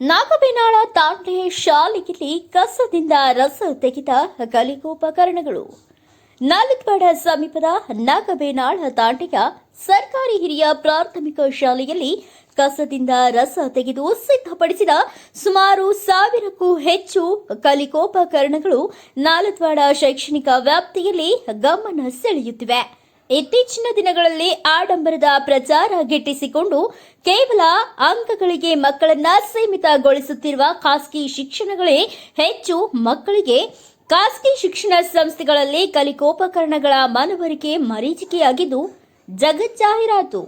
ನಾಗಬೇನಾಳ ತಾಂಡೆ ಶಾಲೆಯಲ್ಲಿ ಕಸದಿಂದ ರಸ ತೆಗೆದ ಕಲಿಕೋಪಕರಣಗಳು ನಾಲಿತ್ವಾಡ ಸಮೀಪದ ನಾಗಬೇನಾಳ ತಾಂಡೆಯ ಸರ್ಕಾರಿ ಹಿರಿಯ ಪ್ರಾಥಮಿಕ ಶಾಲೆಯಲ್ಲಿ ಕಸದಿಂದ ರಸ ತೆಗೆದು ಸಿದ್ಧಪಡಿಸಿದ ಸುಮಾರು ಸಾವಿರಕ್ಕೂ ಹೆಚ್ಚು ಕಲಿಕೋಪಕರಣಗಳು ನಾಲತ್ವಾಡ ಶೈಕ್ಷಣಿಕ ವ್ಯಾಪ್ತಿಯಲ್ಲಿ ಗಮನ ಸೆಳೆಯುತ್ತಿವೆ. ಇತ್ತೀಚಿನ ದಿನಗಳಲ್ಲಿ ಆಡಂಬರದ ಪ್ರಚಾರ ಗಿಟ್ಟಿಸಿಕೊಂಡು ಕೇವಲ ಅಂಕಗಳಿಗೆ ಮಕ್ಕಳನ್ನ ಸೀಮಿತಗೊಳಿಸುತ್ತಿರುವ ಖಾಸಗಿ ಶಿಕ್ಷಣಗಳೇ ಹೆಚ್ಚು ಮಕ್ಕಳಿಗೆ ಖಾಸಗಿ ಶಿಕ್ಷಣ ಸಂಸ್ಥೆಗಳಲ್ಲಿ ಕಲಿಕೋಪಕರಣಗಳ ಮನವರಿಕೆ ಮರೀಚಿಕೆಯಾಗಿದ್ದು ಜಗಜ್ಜಾಹೀರಾತು.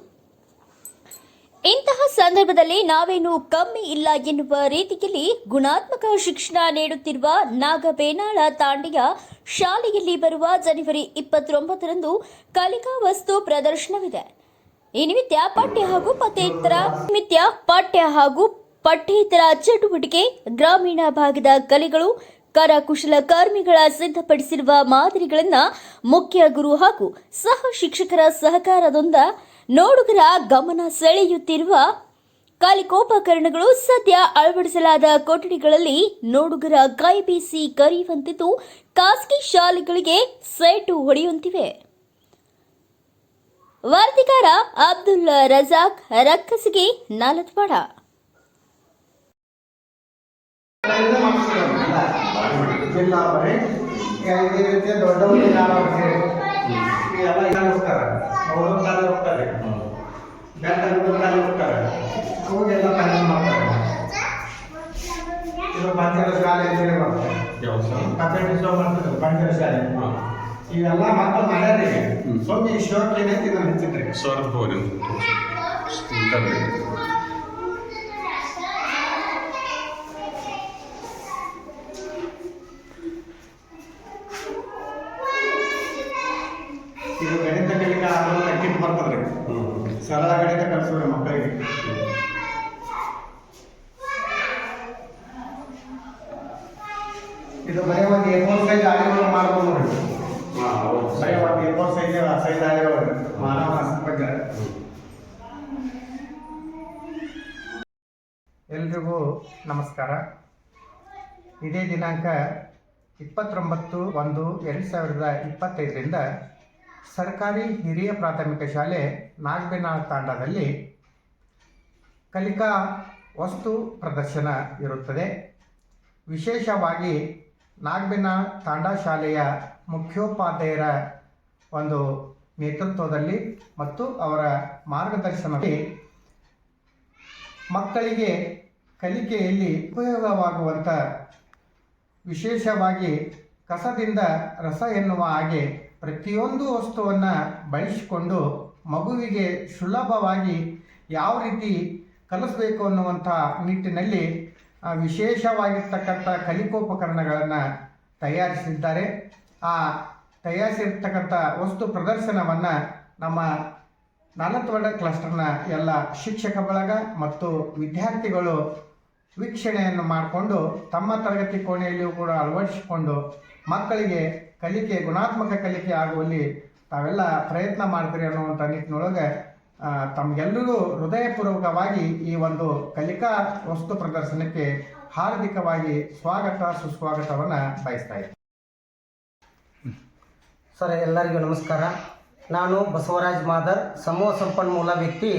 ಇಂತಹ ಸಂದರ್ಭದಲ್ಲಿ ನಾವೇನು ಕಮ್ಮಿ ಇಲ್ಲ ಎನ್ನುವ ರೀತಿಯಲ್ಲಿ ಗುಣಾತ್ಮಕ ಶಿಕ್ಷಣ ನೀಡುತ್ತಿರುವ ನಾಗಬೇನಾಳ ತಾಂಡೆಯ ಶಾಲೆಯಲ್ಲಿ ಬರುವ ಜನವರಿ ಇಪ್ಪತ್ತೊಂಬತ್ತರಂದು ಕಲಿಕಾ ವಸ್ತು ಪ್ರದರ್ಶನವಿದೆ. ಈ ನಿಮಿತ್ತ ಪಠ್ಯ ಹಾಗೂ ಪಠ್ಯೇತರ ನಿಮಿತ್ತ ಪಠ್ಯ ಹಾಗೂ ಪಠ್ಯೇತರ ಚಟುವಟಿಕೆ ಗ್ರಾಮೀಣ ಭಾಗದ ಕಲೆಗಳು, ಕರಕುಶಲ ಕಾರ್ಮಿಗಳ ಸಿದ್ಧಪಡಿಸಿರುವ ಮಾದರಿಗಳನ್ನು ಮುಖ್ಯ ಗುರು ಹಾಗೂ ಸಹ ಶಿಕ್ಷಕರ ಸಹಕಾರದೊಂದ ನೋಡುಗರ ಗಮನ ಸೆಳೆಯುತ್ತಿರುವ ಕಲಿಕೋಪಕರಣಗಳು ಸದ್ಯ ಅಳವಡಿಸಲಾದ ಕೊಠಡಿಗಳಲ್ಲಿ ನೋಡುಗರ ಕೈ ಬೀಸಿ ಕರೆಯುವಂತಿದ್ದು ಖಾಸಗಿ ಶಾಲೆಗಳಿಗೆ ಸೈಟು ಹೊಡೆಯುವಂತಿವೆ. ವರದಿಗಾರ ಅಬ್ದುಲ್ ರಜಾಕ್, ರಕ್ಕಸಿಗೆ ನಾಲತ್ವಾಡ. ಜಿಲ್ಲಾ ಅವರು ಕಾಲ ಹೋಗ್ತಾರೆ. ಗಂಡ ಕಾಲ ಹೋಗ್ತಾರೆ. ಅವಾಗೆಲ್ಲ ಪ್ಲಾನ್ ಮಾಡ್ತಾರೆ. ಇದು ಪಂಚರ ಶಾಲೆ ಅಂತೇಳಿ ಮಾಡ್ತಾರೆ ಪಂಚಾಯತಿ ಮಾಡ್ತಾರೆ ಪಂಚರ ಶಾಲೆ. ಇವೆಲ್ಲ ಮಕ್ಕಳು ಮಾಡ್ಯಾರಿ ಸ್ವಾಮಿ ಶೋಕ್ ಏನೈತಿ ಇದನ್ನ ಹಚ್ಚಿದ್ರಿ Sort ಇದು ಗಣಿತ ಕಲಿಕೆ ಆದ್ರೂ ಕಿಟ್ ಬರ್ತದ್ರಿ. ಸರಳ ಗಣಿತ ಕಲಿಸೋರಿ ಮಕ್ಕಳಿಗೆ. ಇದು ಬರೀ ಒಂದು ಎ ಫೋರ್ ಸೈಜ್ ಆಳಿಗಳು ಮಾಡ್ಬೋದು ನೋಡಿ ಬರೀ ಒಂದು ಎ ಫೋರ್ ಸೈಜ್ ಸೈಜ್ ಆಳಿಗಳು ಮಾನವ ಬಗ್ಗೆ. ಎಲ್ರಿಗೂ ನಮಸ್ಕಾರ. ಇದೇ ದಿನಾಂಕ ಇಪ್ಪತ್ತೊಂಬತ್ತು ಒಂದು ಎರಡು ಸಾವಿರದ ಇಪ್ಪತ್ತೈದರಿಂದ ಸರ್ಕಾರಿ ಹಿರಿಯ ಪ್ರಾಥಮಿಕ ಶಾಲೆ ನಾಗಬೇನಾಳ್ ತಾಂಡದಲ್ಲಿ ಕಲಿಕಾ ವಸ್ತು ಪ್ರದರ್ಶನ ಇರುತ್ತದೆ. ವಿಶೇಷವಾಗಿ ನಾಗಬೇನಾಳ್ ತಾಂಡ ಶಾಲೆಯ ಮುಖ್ಯೋಪಾಧ್ಯಾಯರ ಒಂದು ನೇತೃತ್ವದಲ್ಲಿ ಮತ್ತು ಅವರ ಮಾರ್ಗದರ್ಶನದಲ್ಲಿ ಮಕ್ಕಳಿಗೆ ಕಲಿಕೆಯಲ್ಲಿ ಉಪಯೋಗವಾಗುವಂಥ ವಿಶೇಷವಾಗಿ ಕಸದಿಂದ ರಸ ಎನ್ನುವ ಹಾಗೆ ಪ್ರತಿಯೊಂದು ವಸ್ತುವನ್ನು ಬಳಸಿಕೊಂಡು ಮಗುವಿಗೆ ಸುಲಭವಾಗಿ ಯಾವ ರೀತಿ ಕಲಿಸಬೇಕು ಅನ್ನುವಂಥ ನಿಟ್ಟಿನಲ್ಲಿ ವಿಶೇಷವಾಗಿರ್ತಕ್ಕಂಥ ಕಲಿಕೋಪಕರಣಗಳನ್ನು ತಯಾರಿಸಿದ್ದಾರೆ. ಆ ತಯಾರಿಸಿರ್ತಕ್ಕಂಥ ವಸ್ತು ಪ್ರದರ್ಶನವನ್ನು ನಮ್ಮ ನಾಲತ್ವಾಡ ಕ್ಲಸ್ಟರ್ನ ಎಲ್ಲ ಶಿಕ್ಷಕ ಬಳಗ ಮತ್ತು ವಿದ್ಯಾರ್ಥಿಗಳು ವೀಕ್ಷಣೆಯನ್ನು ಮಾಡಿಕೊಂಡು ತಮ್ಮ ತರಗತಿ ಕೋಣೆಯಲ್ಲಿಯೂ ಕೂಡ ಅಳವಡಿಸಿಕೊಂಡು ಮಕ್ಕಳಿಗೆ ಕಲಿಕೆ, ಗುಣಾತ್ಮಕ ಕಲಿಕೆ ಆಗುವಲ್ಲಿ ತಾವೆಲ್ಲ ಪ್ರಯತ್ನ ಮಾಡ್ತೀರಿ ಅನ್ನುವಂಥ ನಿಟ್ಟಿನೊಳಗೆ ತಮಗೆಲ್ಲರೂ ಹೃದಯಪೂರ್ವಕವಾಗಿ ಈ ಒಂದು ಕಲಿಕಾ ವಸ್ತು ಪ್ರದರ್ಶನಕ್ಕೆ ಹಾರ್ದಿಕವಾಗಿ ಸ್ವಾಗತ, ಸುಸ್ವಾಗತವನ್ನು ಬಯಸ್ತಾ ಇದ್ದೀನಿ. ಸರ್, ಎಲ್ಲರಿಗೂ ನಮಸ್ಕಾರ. ನಾನು ಬಸವರಾಜ್ ಮಾದರ್, ಸಮೂಹ ಸಂಪನ್ಮೂಲ ವ್ಯಕ್ತಿ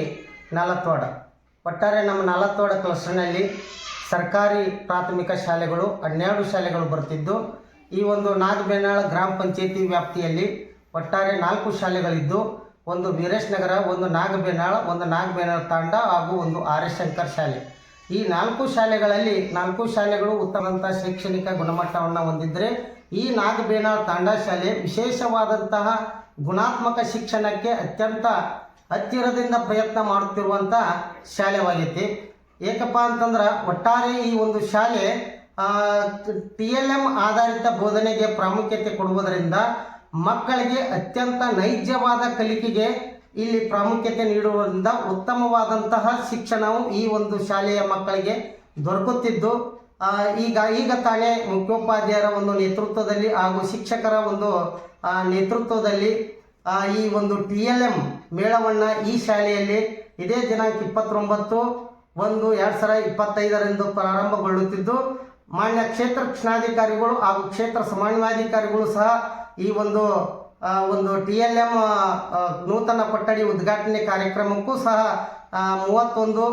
ನಾಲತ್ವಾಡ ಒಟ್ಟಾರೆ ನಮ್ಮ ನಾಲತ್ವಾಡ ಕ್ಲಸ್ಟರ್ನಲ್ಲಿ ಸರ್ಕಾರಿ ಪ್ರಾಥಮಿಕ ಶಾಲೆಗಳು, ಹನ್ನೆರಡು ಶಾಲೆಗಳು ಬರ್ತಿದ್ದು ಈ ಒಂದು ನಾಗಬೇನಾಳ ಗ್ರಾಮ ಪಂಚಾಯತಿ ವ್ಯಾಪ್ತಿಯಲ್ಲಿ ಒಟ್ಟಾರೆ ನಾಲ್ಕು ಶಾಲೆಗಳಿದ್ದು, ಒಂದು ವೀರೇಶ್ ನಗರ, ಒಂದು ನಾಗಬೇನಾಳ ಒಂದು ನಾಗಬೇನಾಳ ತಾಂಡ ಹಾಗೂ ಒಂದು ಆರ್ ಎಸ್ ಶಂಕರ್ ಶಾಲೆ. ಈ ನಾಲ್ಕು ಶಾಲೆಗಳಲ್ಲಿ ನಾಲ್ಕು ಶಾಲೆಗಳು ಉತ್ತಮಂತ ಶೈಕ್ಷಣಿಕ ಗುಣಮಟ್ಟವನ್ನು ಹೊಂದಿದ್ದರೆ ಈ ನಾಗಬೇನಾಳ ತಾಂಡ ಶಾಲೆ ವಿಶೇಷವಾದಂತಹ ಗುಣಾತ್ಮಕ ಶಿಕ್ಷಣಕ್ಕೆ ಅತ್ಯಂತ ಹತ್ತಿರದಿಂದ ಪ್ರಯತ್ನ ಮಾಡುತ್ತಿರುವಂಥ ಶಾಲೆವಾಗೈತಿ. ಏಕಪ್ಪ ಅಂತಂದ್ರೆ ಒಟ್ಟಾರೆ ಈ ಒಂದು ಶಾಲೆ ಟಿ ಎಲ್ ಎಂ ಆಧಾರಿತ ಬೋಧನೆಗೆ ಪ್ರಾಮುಖ್ಯತೆ ಕೊಡುವುದರಿಂದ ಮಕ್ಕಳಿಗೆ ಅತ್ಯಂತ ನೈಜವಾದ ಕಲಿಕೆಗೆ ಇಲ್ಲಿ ಪ್ರಾಮುಖ್ಯತೆ ನೀಡುವುದರಿಂದ ಉತ್ತಮವಾದಂತಹ ಶಿಕ್ಷಣವು ಈ ಒಂದು ಶಾಲೆಯ ಮಕ್ಕಳಿಗೆ ದೊರಕುತ್ತಿದ್ದು ಈಗ ಈಗ ತಾನೇ ಮುಖ್ಯೋಪಾಧ್ಯಾಯರ ಒಂದು ನೇತೃತ್ವದಲ್ಲಿ ಹಾಗೂ ಶಿಕ್ಷಕರ ಒಂದು ನೇತೃತ್ವದಲ್ಲಿ ಈ ಒಂದು ಟಿ ಎಲ್ ಎಂ ಮೇಳವನ್ನು ಈ ಶಾಲೆಯಲ್ಲಿ ಇದೇ ದಿನಾಂಕ ಇಪ್ಪತ್ತೊಂಬತ್ತು ಒಂದು ಎರಡು ಸಾವಿರ ಇಪ್ಪತ್ತೈದರಂದು ಪ್ರಾರಂಭಗೊಳ್ಳುತ್ತಿದ್ದು ಮಾನ್ಯ ಕ್ಷೇತ್ರ ರಕ್ಷಣಾಧಿಕಾರಿಗಳು ಹಾಗೂ ಕ್ಷೇತ್ರ ಸಮನ್ವಯಾಧಿಕಾರಿಗಳು ಸಹ ಈ ಒಂದು ಒಂದು ಟಿ ಎಲ್ ಎಂ ನೂತನ ಕೊಠಡಿ ಉದ್ಘಾಟನೆ ಕಾರ್ಯಕ್ರಮಕ್ಕೂ ಸಹ ಮೂವತ್ತೊಂದು,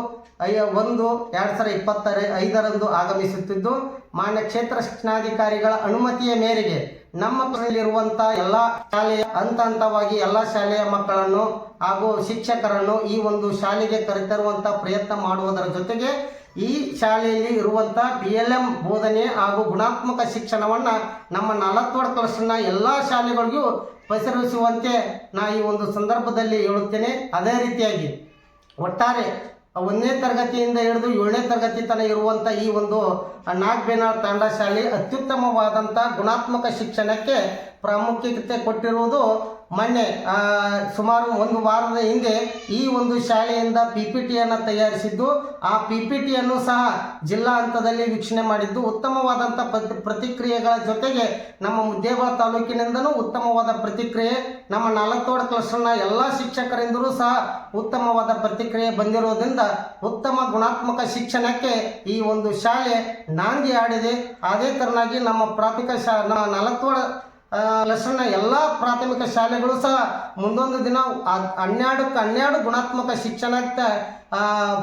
ಐ, ಒಂದು, ಎರಡು ಸಾವಿರದ ಇಪ್ಪತ್ತರ, ಐದರಂದು ಆಗಮಿಸುತ್ತಿದ್ದು, ಮಾನ್ಯ ಕ್ಷೇತ್ರ ಶಿಕ್ಷಣಾಧಿಕಾರಿಗಳ ಅನುಮತಿಯ ಮೇರೆಗೆ ನಮ್ಮ ಕಡೆಯಲ್ಲಿರುವಂಥ ಎಲ್ಲ ಶಾಲೆಯ, ಹಂತ ಹಂತವಾಗಿ ಎಲ್ಲ ಶಾಲೆಯ ಮಕ್ಕಳನ್ನು ಹಾಗೂ ಶಿಕ್ಷಕರನ್ನು ಈ ಒಂದು ಶಾಲೆಗೆ ಕರೆತರುವಂಥ ಪ್ರಯತ್ನ ಮಾಡುವುದರ ಜೊತೆಗೆ ಈ ಶಾಲೆಯಲ್ಲಿ ಇರುವಂಥ ಬಿ ಎಲ್ ಎಂ ಬೋಧನೆ ಹಾಗೂ ಗುಣಾತ್ಮಕ ಶಿಕ್ಷಣವನ್ನು ನಮ್ಮ ನಲವತ್ತು ಕ್ಲಸ್ಟರ್ನ ಎಲ್ಲ ಶಾಲೆಗಳಿಗೂ ಪಸರಿಸುವಂತೆ ನಾ ಈ ಒಂದು ಸಂದರ್ಭದಲ್ಲಿ ಹೇಳುತ್ತೇನೆ. ಅದೇ ರೀತಿಯಾಗಿ ಒಟ್ಟಾರೆ ಒಂದನೇ ತರಗತಿಯಿಂದ ಹಿಡಿದು ಏಳನೇ ತರಗತಿ ತನಕ ಇರುವಂಥ ಈ ಒಂದು ನಾಗ್ಬೇನಾಳ್ ತಾಂಡ ಶಾಲೆ ಅತ್ಯುತ್ತಮವಾದಂಥ ಗುಣಾತ್ಮಕ ಶಿಕ್ಷಣಕ್ಕೆ ಪ್ರಾಮುಖ್ಯತೆ ಕೊಟ್ಟಿರುವುದು ಮೊನ್ನೆ ಸುಮಾರು ಒಂದು ವಾರದ ಹಿಂದೆ ಈ ಒಂದು ಶಾಲೆಯಿಂದ ಪಿ ಪಿ ಟಿಯನ್ನು ತಯಾರಿಸಿದ್ದು. ಆ ಪಿ ಪಿ ಟಿಯನ್ನು ಸಹ ಜಿಲ್ಲಾ ಹಂತದಲ್ಲಿ ವೀಕ್ಷಣೆ ಮಾಡಿದ್ದು. ಉತ್ತಮವಾದಂಥ ಪ್ರತಿ, ಪ್ರತಿಕ್ರಿಯೆಗಳ ಜೊತೆಗೆ ನಮ್ಮ ಮುದ್ದೇಬಾಳ ತಾಲೂಕಿನಿಂದನೂ ಉತ್ತಮವಾದ ಪ್ರತಿಕ್ರಿಯೆ, ನಮ್ಮ ನಾಲ್ಕೋಡ ಕ್ಲಸ್ಟರ್ನ ಎಲ್ಲ ಶಿಕ್ಷಕರಿಂದಲೂ ಸಹ ಉತ್ತಮವಾದ ಪ್ರತಿಕ್ರಿಯೆ ಬಂದಿರೋದ್ರಿಂದ ಉತ್ತಮ ಗುಣಾತ್ಮಕ ಶಿಕ್ಷಣಕ್ಕೆ ಈ ಒಂದು ಶಾಲೆ ನಾಂದಿ ಆಡಿದೆ ಅದೇ ತರನಾಗಿ ನಮ್ಮ ಪ್ರಾಥಮಿಕ ಶಾ, ನಮ್ಮ ಕ್ಲಸ್ಟರ್ನ ಎಲ್ಲ ಪ್ರಾಥಮಿಕ ಶಾಲೆಗಳು ಸಹ ಮುಂದೊಂದು ದಿನ ಹನ್ನೆರಡಕ್ಕೆ ಹನ್ನೆರಡು ಗುಣಾತ್ಮಕ ಶಿಕ್ಷಣಕ್ಕೆ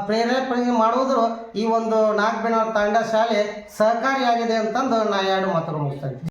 ಪ್ರೇರೇಪಣೆ ಮಾಡುವುದು ಈ ಒಂದು ನಾಗಬೇಣ ತಾಂಡ ಶಾಲೆ ಸಹಕಾರಿಯಾಗಿದೆ ಅಂತಂದು ನಾ ಎರಡು ಮಾತುಗಳು ಮುಗಿಸ್ತೇನೆ.